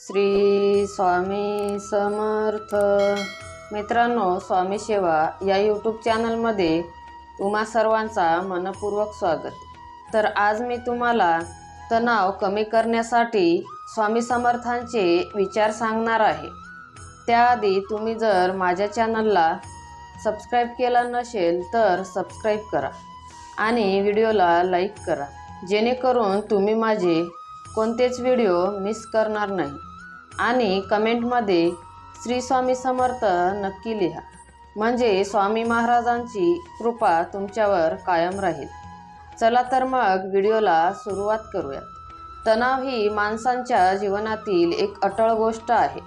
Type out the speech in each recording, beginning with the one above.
श्री स्वामी समर्थ. मित्रांनो स्वामी सेवा या यूट्यूब चॅनलमध्ये तुम्हा सर्वांचा मनपूर्वक स्वागत. तर आज मी तुम्हाला तणाव कमी करण्यासाठी स्वामी समर्थांचे विचार सांगणार आहे. त्याआधी तुम्ही जर माझ्या चॅनलला सबस्क्राईब केला नसेल तर सबस्क्राईब करा आणि व्हिडिओला लाईक करा. जेणेकरून तुम्ही माझे कोणतेच व्हिडिओ मिस करणार नाही. आणि कमेंटमध्ये श्री स्वामी समर्थ नक्की लिहा. म्हणजे स्वामी महाराजांची कृपा तुमच्यावर कायम राहील. चला तर मग व्हिडिओला सुरुवात करूया तणाव ही माणसांच्या जीवनातील एक अटळ गोष्ट आहे.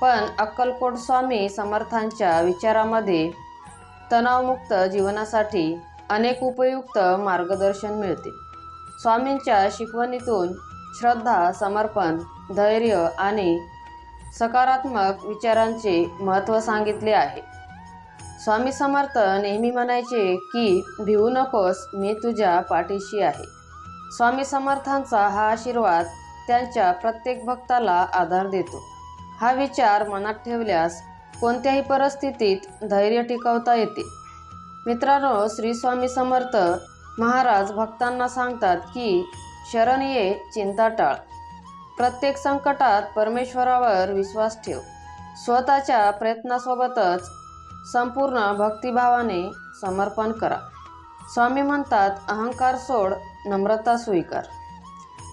पण अक्कलकोट स्वामी समर्थांच्या विचारामध्ये तणावमुक्त जीवनासाठी अनेक उपयुक्त मार्गदर्शन मिळते. स्वामींच्या शिकवणीतून श्रद्धा समर्पण धैर्य आणि सकारात्मक विचारांचे महत्त्व सांगितले आहे. स्वामी समर्थ नेहमी म्हणायचे की भिवू नकोस मी तुझ्या पाठीशी आहे. स्वामी समर्थांचा हा आशीर्वाद त्यांच्या प्रत्येक भक्ताला आधार देतो. हा विचार मनात ठेवल्यास कोणत्याही परिस्थितीत धैर्य टिकवता येते. मित्रांनो श्री स्वामी समर्थ महाराज भक्तांना सांगतात की शरण ये चिंता टाळ प्रत्येक संकटात परमेश्वरावर विश्वास ठेव. स्वतःच्या प्रयत्नासोबतच संपूर्ण भक्तिभावाने समर्पण करा. स्वामी म्हणतात अहंकार सोड नम्रता स्वीकार.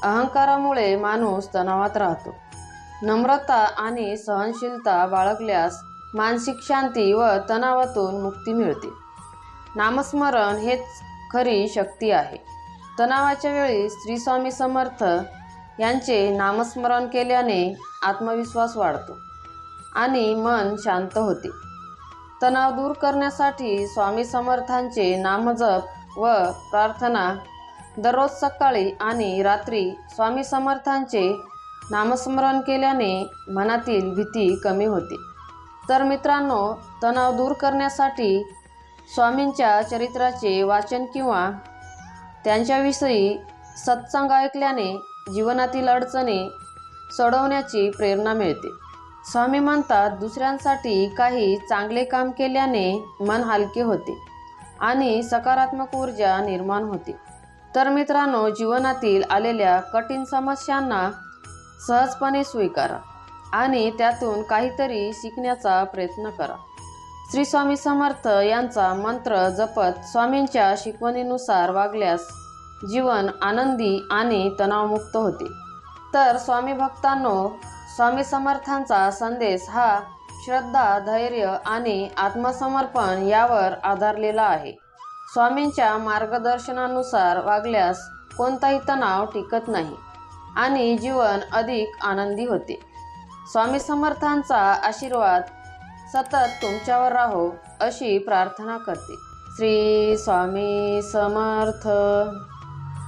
अहंकारामुळे माणूस तणावात राहतो. नम्रता आणि सहनशीलता बाळगल्यास मानसिक शांती व तणावातून मुक्ती मिळते. नामस्मरण हेच खरी शक्ती आहे. तणावाच्या वेळी श्री स्वामी समर्थ यांचे नामस्मरण केल्याने आत्मविश्वास वाढतो आणि मन शांत होते. तणाव दूर करण्यासाठी स्वामी समर्थांचे नामजप व प्रार्थना दररोज सकाळी आणि रात्री स्वामी समर्थांचे नामस्मरण केल्याने मनातील भीती कमी होते. तर मित्रांनो तणाव दूर करण्यासाठी स्वामींच्या चरित्राचे वाचन किंवा त्यांच्याविषयी सत्संग ऐकल्याने जीवनातील अडचणी सोडवण्याची प्रेरणा मिळते. स्वामी म्हणतात दुसऱ्यांसाठी काही चांगले काम केल्याने मन हलके होते आणि सकारात्मक ऊर्जा निर्माण होते. तर मित्रांनो जीवनातील आलेल्या कठीण समस्यांना सहजपणे स्वीकारा आणि त्यातून काहीतरी शिकण्याचा प्रयत्न करा. श्री स्वामी समर्थ यांचा मंत्र जपत स्वामींच्या शिकवणीनुसार वागल्यास जीवन आनंदी आणि तणावमुक्त होते. तर स्वामी भक्तांनो स्वामी समर्थांचा संदेश हा श्रद्धा धैर्य आणि आत्मसमर्पण यावर आधारलेला आहे. स्वामींच्या मार्गदर्शनानुसार वागल्यास कोणताही तणाव टिकत नाही आणि जीवन अधिक आनंदी होते. स्वामी समर्थांचा आशीर्वाद सतत तुमच्यावर राहो अशी प्रार्थना करते. श्री स्वामी समर्थ.